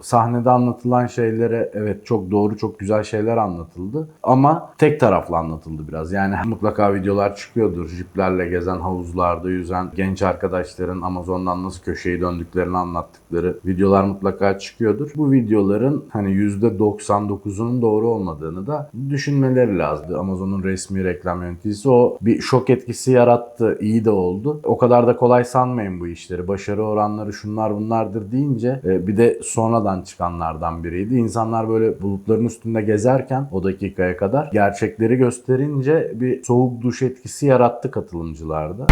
sahnede anlatılan şeylere evet çok doğru çok güzel şeyler anlatıldı ama tek taraflı anlatıldı biraz. Yani mutlaka videolar çıkıyordur. Jiplerle gezen, havuzlarda yüzen genç arkadaşların Amazon'dan nasıl köşeyi döndüklerini anlattıkları videolar mutlaka çıkıyordur. Bu videoların hani %99'unun doğru olmadığını da düşünmeleri lazım. Amazon'un resmi reklam yöneticisi o bir şok etkisi yarattı. iyi de oldu. O kadar da kolay sanmayın bu işleri. Başarı oranları şunlar bunlardır deyince e, bir de sonradan çıkanlardan biriydi. İnsanlar böyle bulutların üstünde gezerken o dakikaya kadar gerçekleri gösterince bir soğuk duş etkisi yarattı katılımcılarda.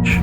3, 2,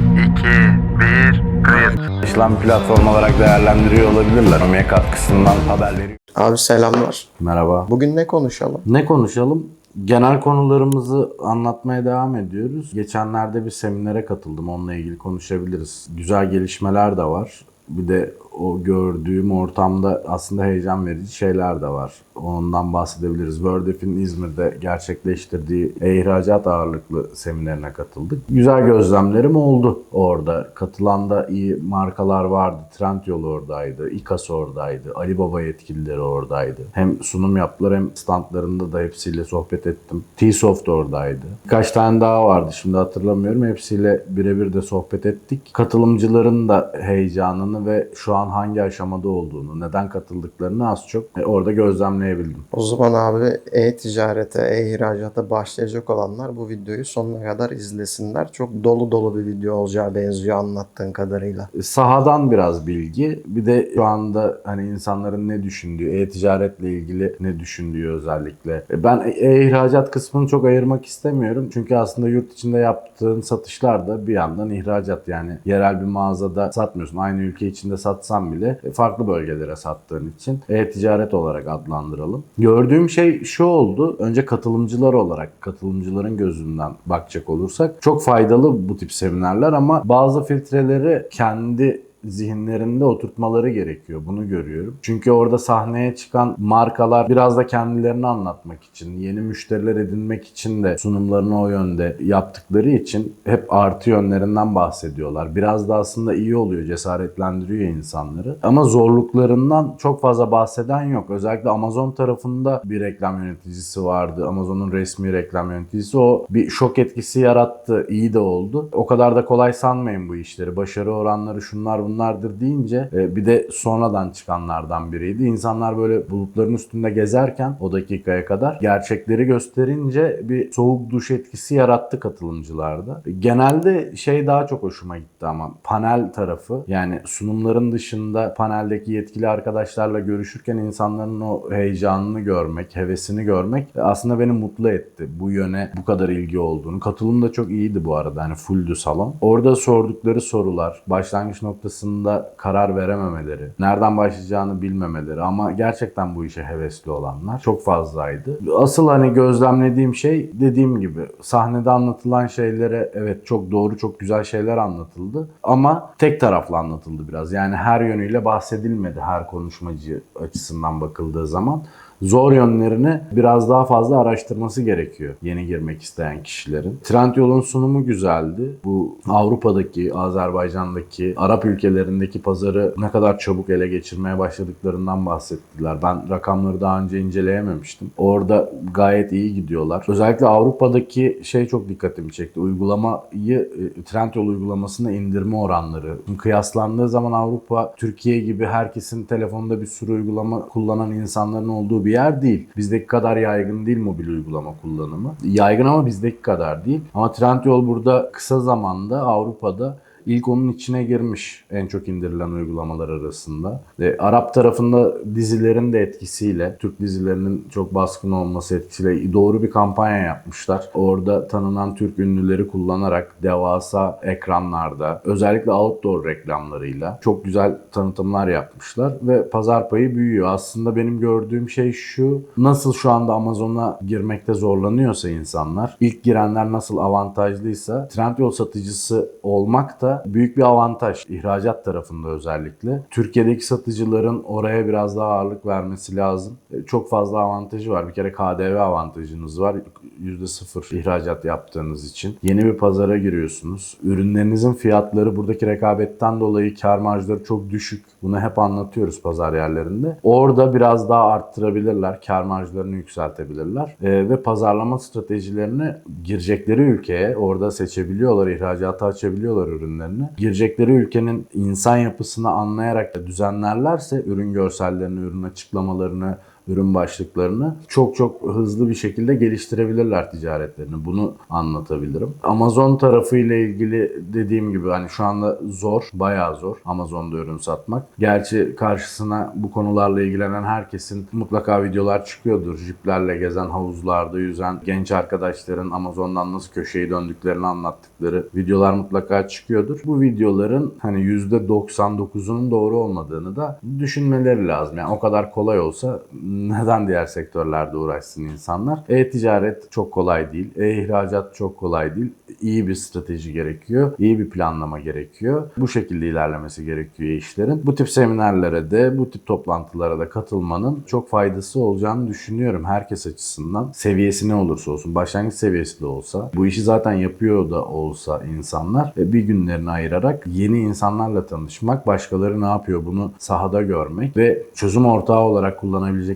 1, kayıt. İşlem platform olarak değerlendiriyor olabilirler. Ömeye katkısından haberleri. Abi selamlar. Merhaba. Bugün ne konuşalım? Ne konuşalım? Genel konularımızı anlatmaya devam ediyoruz. Geçenlerde bir seminere katıldım. Onunla ilgili konuşabiliriz. Güzel gelişmeler de var. Bir de o gördüğüm ortamda aslında heyecan verici şeyler de var. Ondan bahsedebiliriz. Wordef'in İzmir'de gerçekleştirdiği ihracat ağırlıklı seminerine katıldık. Güzel gözlemlerim oldu orada. Katılan da iyi markalar vardı. Trendyol oradaydı, İKAS oradaydı, Ali Baba yetkilileri oradaydı. Hem sunum yaptılar hem standlarında da hepsiyle sohbet ettim. T-Soft oradaydı. Birkaç tane daha vardı şimdi hatırlamıyorum. Hepsiyle birebir de sohbet ettik. Katılımcıların da heyecanını ve şu an hangi aşamada olduğunu, neden katıldıklarını az çok e, orada gözlemleyebildim. O zaman abi e-ticarete, e-ihracata başlayacak olanlar bu videoyu sonuna kadar izlesinler. Çok dolu dolu bir video olacağı benziyor anlattığın kadarıyla. Sahadan biraz bilgi. Bir de şu anda hani insanların ne düşündüğü, e-ticaretle ilgili ne düşündüğü özellikle. E, Ben e-ihracat kısmını çok ayırmak istemiyorum. Çünkü aslında yurt içinde yaptığın satışlar da bir yandan ihracat yani. Yerel bir mağazada satmıyorsun. Aynı ülke içinde satsan bile e, farklı bölgelere sattığın için e-ticaret olarak adlandıralım. Gördüğüm şey şu oldu. Önce katılımcılar olarak, katılımcıların gözünden bakacak olursak çok faydalı bu tip seminerler ama bazı filtreleri kendi zihinlerinde oturtmaları gerekiyor. Bunu görüyorum. Çünkü orada sahneye çıkan markalar biraz da kendilerini anlatmak için, yeni müşteriler edinmek için de sunumlarını o yönde yaptıkları için hep artı yönlerinden bahsediyorlar. Biraz da aslında iyi oluyor, cesaretlendiriyor insanları. Ama zorluklarından çok fazla bahseden yok. Özellikle Amazon tarafında bir reklam yöneticisi vardı. Amazon'un resmi reklam yöneticisi. O bir şok etkisi yarattı. iyi de oldu. O kadar da kolay sanmayın bu işleri. Başarı oranları şunlar bunlardır deyince e, bir de sonradan çıkanlardan biriydi. İnsanlar böyle bulutların üstünde gezerken o dakikaya kadar gerçekleri gösterince bir soğuk duş etkisi yarattı katılımcılarda. Genelde şey daha çok hoşuma gitti ama panel tarafı yani sunumların dışında paneldeki yetkili arkadaşlarla görüşürken insanların o heyecanını görmek, hevesini görmek aslında beni mutlu etti. Bu yöne bu kadar ilgi olduğunu. Katılım da çok iyiydi bu arada. Hani fulldü salon. Orada sordukları sorular, başlangıç noktasında karar verememeleri, nereden başlayacağını bilmemeleri ama gerçekten bu işe hevesli olanlar çok fazlaydı. Asıl hani gözlemlediğim şey dediğim gibi sahnede anlatılan şeylere evet çok doğru çok güzel şeyler anlatıldı ama tek taraflı anlatıldı biraz. Yani her yönüyle bahsedilmedi her konuşmacı açısından bakıldığı zaman zor yönlerini biraz daha fazla araştırması gerekiyor yeni girmek isteyen kişilerin. Trendyol'un sunumu güzeldi. Bu Avrupa'daki, Azerbaycan'daki, Arap ülkelerindeki pazarı ne kadar çabuk ele geçirmeye başladıklarından bahsettiler. Ben rakamları daha önce inceleyememiştim. Orada gayet iyi gidiyorlar. Özellikle Avrupa'daki şey çok dikkatimi çekti. Uygulamayı, e, Trendyol uygulamasına indirme oranları. Kıyaslandığı zaman Avrupa, Türkiye gibi herkesin telefonda bir sürü uygulama kullanan insanların olduğu bir yer değil. Bizdeki kadar yaygın değil mobil uygulama kullanımı. Yaygın ama bizdeki kadar değil. Ama Trendyol burada kısa zamanda Avrupa'da ilk onun içine girmiş en çok indirilen uygulamalar arasında. E, Arap tarafında dizilerin de etkisiyle, Türk dizilerinin çok baskın olması etkisiyle doğru bir kampanya yapmışlar. Orada tanınan Türk ünlüleri kullanarak devasa ekranlarda, özellikle outdoor reklamlarıyla çok güzel tanıtımlar yapmışlar ve pazar payı büyüyor. Aslında benim gördüğüm şey şu, nasıl şu anda Amazon'a girmekte zorlanıyorsa insanlar, ilk girenler nasıl avantajlıysa Trendyol satıcısı olmak da büyük bir avantaj. ihracat tarafında özellikle. Türkiye'deki satıcıların oraya biraz daha ağırlık vermesi lazım. E, Çok fazla avantajı var. Bir kere KDV avantajınız var. %0 ihracat yaptığınız için. Yeni bir pazara giriyorsunuz. Ürünlerinizin fiyatları buradaki rekabetten dolayı kar marjları çok düşük. Bunu hep anlatıyoruz pazar yerlerinde. Orada biraz daha arttırabilirler. Kar marjlarını yükseltebilirler. E, ve pazarlama stratejilerini girecekleri ülkeye orada seçebiliyorlar. ihracata açabiliyorlar ürünlerini. Girecekleri ülkenin insan yapısını anlayarak da düzenlerlerse ürün görsellerini, ürün açıklamalarını, ürün başlıklarını çok çok hızlı bir şekilde geliştirebilirler ticaretlerini. Bunu anlatabilirim. Amazon tarafı ile ilgili dediğim gibi hani şu anda zor, bayağı zor Amazon'da ürün satmak. Gerçi karşısına bu konularla ilgilenen herkesin mutlaka videolar çıkıyordur. Jiplerle gezen, havuzlarda yüzen genç arkadaşların Amazon'dan nasıl köşeyi döndüklerini anlattıkları videolar mutlaka çıkıyordur. Bu videoların hani %99'unun doğru olmadığını da düşünmeleri lazım. Yani o kadar kolay olsa neden diğer sektörlerde uğraşsın insanlar? E-ticaret çok kolay değil. E-ihracat çok kolay değil. İyi bir strateji gerekiyor. iyi bir planlama gerekiyor. Bu şekilde ilerlemesi gerekiyor işlerin. Bu tip seminerlere de, bu tip toplantılara da katılmanın çok faydası olacağını düşünüyorum herkes açısından. Seviyesi ne olursa olsun, başlangıç seviyesi de olsa, bu işi zaten yapıyor da olsa insanlar e, bir günlerini ayırarak yeni insanlarla tanışmak, başkaları ne yapıyor bunu sahada görmek ve çözüm ortağı olarak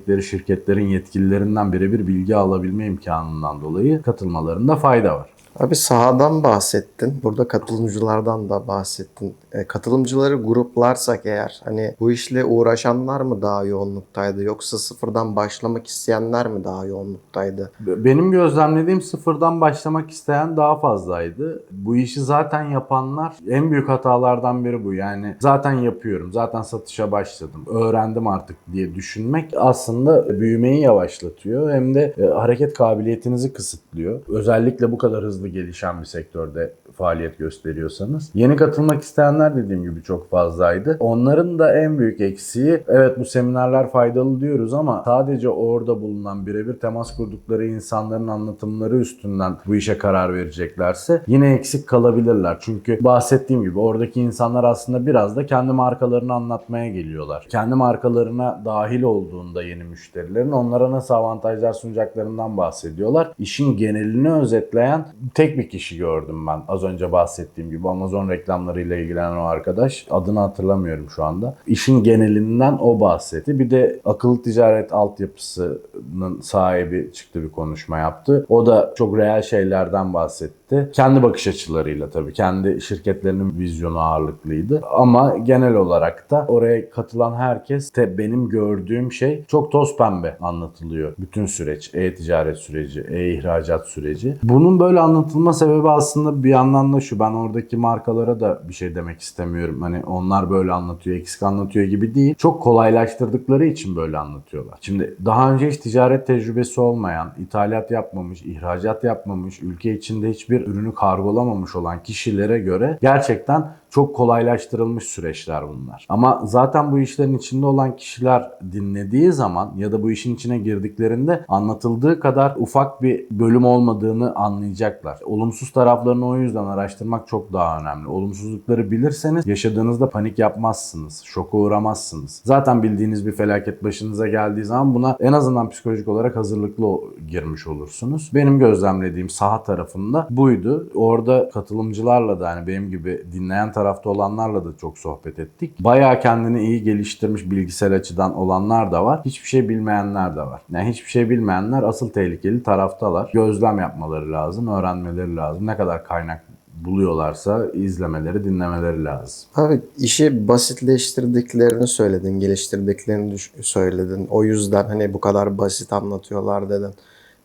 kullanabilecekleri şirketlerin yetkililerinden birebir bilgi alabilme imkanından dolayı katılmalarında fayda var. Abi sahadan bahsettin. Burada katılımcılardan da bahsettin. E, katılımcıları gruplarsak eğer hani bu işle uğraşanlar mı daha yoğunluktaydı yoksa sıfırdan başlamak isteyenler mi daha yoğunluktaydı? Benim gözlemlediğim sıfırdan başlamak isteyen daha fazlaydı. Bu işi zaten yapanlar en büyük hatalardan biri bu. Yani zaten yapıyorum, zaten satışa başladım, öğrendim artık diye düşünmek aslında büyümeyi yavaşlatıyor. Hem de e, hareket kabiliyetinizi kısıtlıyor. Özellikle bu kadar hızlı gelişen bir sektörde faaliyet gösteriyorsanız. Yeni katılmak isteyenler dediğim gibi çok fazlaydı. Onların da en büyük eksiği evet bu seminerler faydalı diyoruz ama sadece orada bulunan birebir temas kurdukları insanların anlatımları üstünden bu işe karar vereceklerse yine eksik kalabilirler. Çünkü bahsettiğim gibi oradaki insanlar aslında biraz da kendi markalarını anlatmaya geliyorlar. Kendi markalarına dahil olduğunda yeni müşterilerin onlara nasıl avantajlar sunacaklarından bahsediyorlar. İşin genelini özetleyen tek bir kişi gördüm ben. Az önce bahsettiğim gibi Amazon reklamlarıyla ilgilenen o arkadaş. Adını hatırlamıyorum şu anda. İşin genelinden o bahsetti. Bir de akıllı ticaret altyapısının sahibi çıktı bir konuşma yaptı. O da çok reel şeylerden bahsetti. Kendi bakış açılarıyla tabii. Kendi şirketlerinin vizyonu ağırlıklıydı. Ama genel olarak da oraya katılan herkes de benim gördüğüm şey çok toz pembe anlatılıyor. Bütün süreç, e-ticaret süreci, e-ihracat süreci. Bunun böyle anlatılma sebebi aslında bir yandan da şu. Ben oradaki markalara da bir şey demek istemiyorum. Hani onlar böyle anlatıyor, eksik anlatıyor gibi değil. Çok kolaylaştırdıkları için böyle anlatıyorlar. Şimdi daha önce hiç ticaret tecrübesi olmayan, ithalat yapmamış, ihracat yapmamış, ülke içinde hiçbir ürünü kargolamamış olan kişilere göre gerçekten çok kolaylaştırılmış süreçler bunlar. Ama zaten bu işlerin içinde olan kişiler dinlediği zaman ya da bu işin içine girdiklerinde anlatıldığı kadar ufak bir bölüm olmadığını anlayacaklar. Olumsuz taraflarını o yüzden araştırmak çok daha önemli. Olumsuzlukları bilirseniz yaşadığınızda panik yapmazsınız, şoka uğramazsınız. Zaten bildiğiniz bir felaket başınıza geldiği zaman buna en azından psikolojik olarak hazırlıklı girmiş olursunuz. Benim gözlemlediğim saha tarafında buydu. Orada katılımcılarla da hani benim gibi dinleyen tarafta olanlarla da çok sohbet ettik. Bayağı kendini iyi geliştirmiş bilgisayar açıdan olanlar da var. Hiçbir şey bilmeyenler de var. Yani hiçbir şey bilmeyenler asıl tehlikeli taraftalar. Gözlem yapmaları lazım, öğrenmeleri lazım. Ne kadar kaynak buluyorlarsa izlemeleri, dinlemeleri lazım. Abi işi basitleştirdiklerini söyledin, geliştirdiklerini söyledin. O yüzden hani bu kadar basit anlatıyorlar dedin.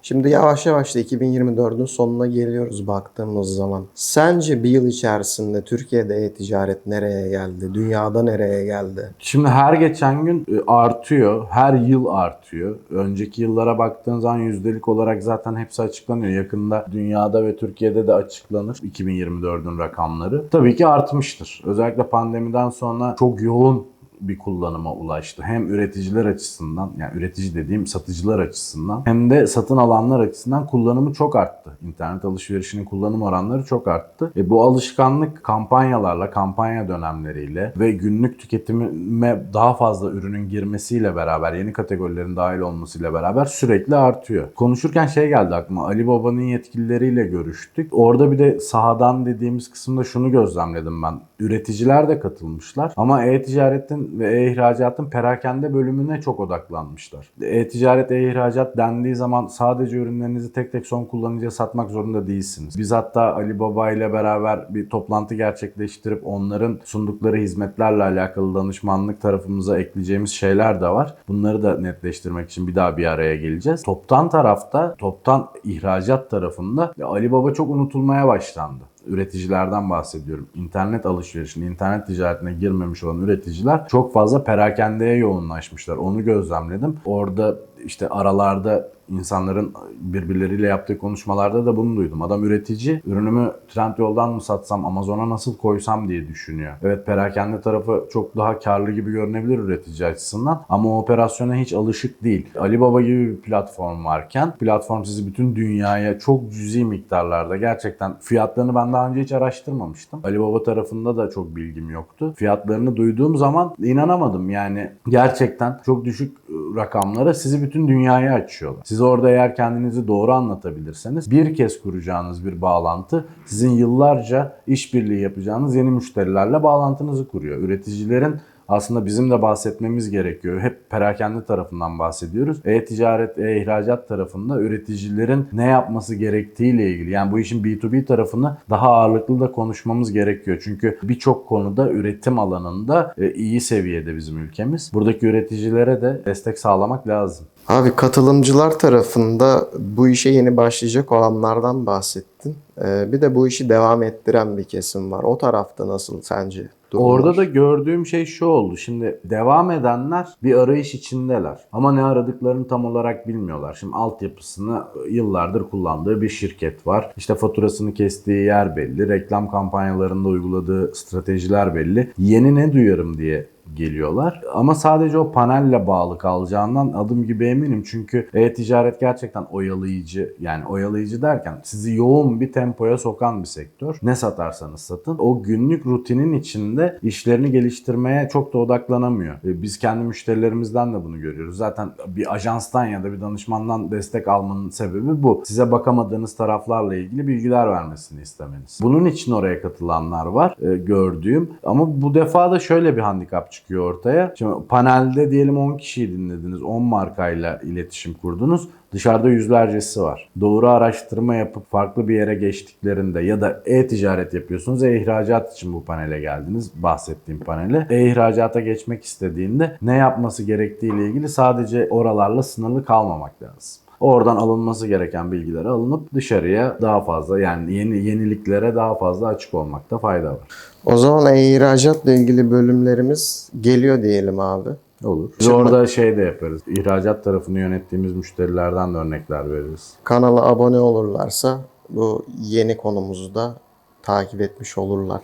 Şimdi yavaş yavaş da 2024'ün sonuna geliyoruz baktığımız zaman. Sence bir yıl içerisinde Türkiye'de e-ticaret nereye geldi? Dünyada nereye geldi? Şimdi her geçen gün e, artıyor. Her yıl artıyor. Önceki yıllara baktığın zaman yüzdelik olarak zaten hepsi açıklanıyor. Yakında dünyada ve Türkiye'de de açıklanır 2024'ün rakamları. Tabii ki artmıştır. Özellikle pandemiden sonra çok yoğun bir kullanıma ulaştı. Hem üreticiler açısından yani üretici dediğim satıcılar açısından hem de satın alanlar açısından kullanımı çok arttı. İnternet alışverişinin kullanım oranları çok arttı. E bu alışkanlık kampanyalarla, kampanya dönemleriyle ve günlük tüketime daha fazla ürünün girmesiyle beraber, yeni kategorilerin dahil olmasıyla beraber sürekli artıyor. Konuşurken şey geldi aklıma. Ali Baba'nın yetkilileriyle görüştük. Orada bir de sahadan dediğimiz kısımda şunu gözlemledim ben. Üreticiler de katılmışlar ama e-ticaretin ve e-ihracatın perakende bölümüne çok odaklanmışlar. E-ticaret, e-ihracat dendiği zaman sadece ürünlerinizi tek tek son kullanıcıya satmak zorunda değilsiniz. Biz hatta Ali Baba ile beraber bir toplantı gerçekleştirip onların sundukları hizmetlerle alakalı danışmanlık tarafımıza ekleyeceğimiz şeyler de var. Bunları da netleştirmek için bir daha bir araya geleceğiz. Toptan tarafta, toptan ihracat tarafında Ali Baba çok unutulmaya başlandı üreticilerden bahsediyorum. İnternet alışverişine, internet ticaretine girmemiş olan üreticiler çok fazla perakendeye yoğunlaşmışlar. Onu gözlemledim. Orada işte aralarda insanların birbirleriyle yaptığı konuşmalarda da bunu duydum. Adam üretici, ürünümü Trendyol'dan mı satsam, Amazon'a nasıl koysam diye düşünüyor. Evet perakende tarafı çok daha karlı gibi görünebilir üretici açısından ama operasyona hiç alışık değil. Alibaba gibi bir platform varken platform sizi bütün dünyaya çok cüzi miktarlarda gerçekten fiyatlarını ben daha önce hiç araştırmamıştım. Alibaba tarafında da çok bilgim yoktu. Fiyatlarını duyduğum zaman inanamadım. Yani gerçekten çok düşük rakamlara sizi bütün dünyaya açıyorlar. Siz orada eğer kendinizi doğru anlatabilirseniz bir kez kuracağınız bir bağlantı sizin yıllarca işbirliği yapacağınız yeni müşterilerle bağlantınızı kuruyor. Üreticilerin aslında bizim de bahsetmemiz gerekiyor. Hep perakende tarafından bahsediyoruz. E-ticaret, e-ihracat tarafında üreticilerin ne yapması gerektiğiyle ilgili. Yani bu işin B2B tarafını daha ağırlıklı da konuşmamız gerekiyor. Çünkü birçok konuda üretim alanında e, iyi seviyede bizim ülkemiz. Buradaki üreticilere de destek sağlamak lazım. Abi katılımcılar tarafında bu işe yeni başlayacak olanlardan bahsettin. Ee, bir de bu işi devam ettiren bir kesim var. O tarafta nasıl sence? durumlar? Orada da gördüğüm şey şu oldu. Şimdi devam edenler bir arayış içindeler. Ama ne aradıklarını tam olarak bilmiyorlar. Şimdi altyapısını yıllardır kullandığı bir şirket var. İşte faturasını kestiği yer belli. Reklam kampanyalarında uyguladığı stratejiler belli. Yeni ne duyarım diye geliyorlar. Ama sadece o panelle bağlı kalacağından adım gibi eminim. Çünkü e-ticaret gerçekten oyalayıcı. Yani oyalayıcı derken sizi yoğun bir tempoya sokan bir sektör. Ne satarsanız satın. O günlük rutinin içinde işlerini geliştirmeye çok da odaklanamıyor. E, Biz kendi müşterilerimizden de bunu görüyoruz. Zaten bir ajanstan ya da bir danışmandan destek almanın sebebi bu. Size bakamadığınız taraflarla ilgili bilgiler vermesini istemeniz. Bunun için oraya katılanlar var e, gördüğüm. Ama bu defa da şöyle bir handikap çıkıyor ortaya. Şimdi panelde diyelim 10 kişiyi dinlediniz. 10 markayla iletişim kurdunuz. Dışarıda yüzlercesi var. Doğru araştırma yapıp farklı bir yere geçtiklerinde ya da e-ticaret yapıyorsunuz. E-ihracat için bu panele geldiniz. Bahsettiğim panele. E-ihracata geçmek istediğinde ne yapması gerektiğiyle ilgili sadece oralarla sınırlı kalmamak lazım. Oradan alınması gereken bilgiler alınıp dışarıya daha fazla yani yeni yeniliklere daha fazla açık olmakta fayda var. O zaman e-ihracatla ilgili bölümlerimiz geliyor diyelim abi. Olur. Biz orada şey de yaparız. İhracat tarafını yönettiğimiz müşterilerden de örnekler veririz. Kanala abone olurlarsa bu yeni konumuzu da takip etmiş olurlar.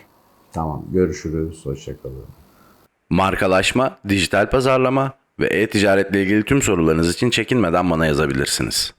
Tamam. Görüşürüz. Hoşçakalın. Markalaşma, dijital pazarlama ve e-ticaretle ilgili tüm sorularınız için çekinmeden bana yazabilirsiniz.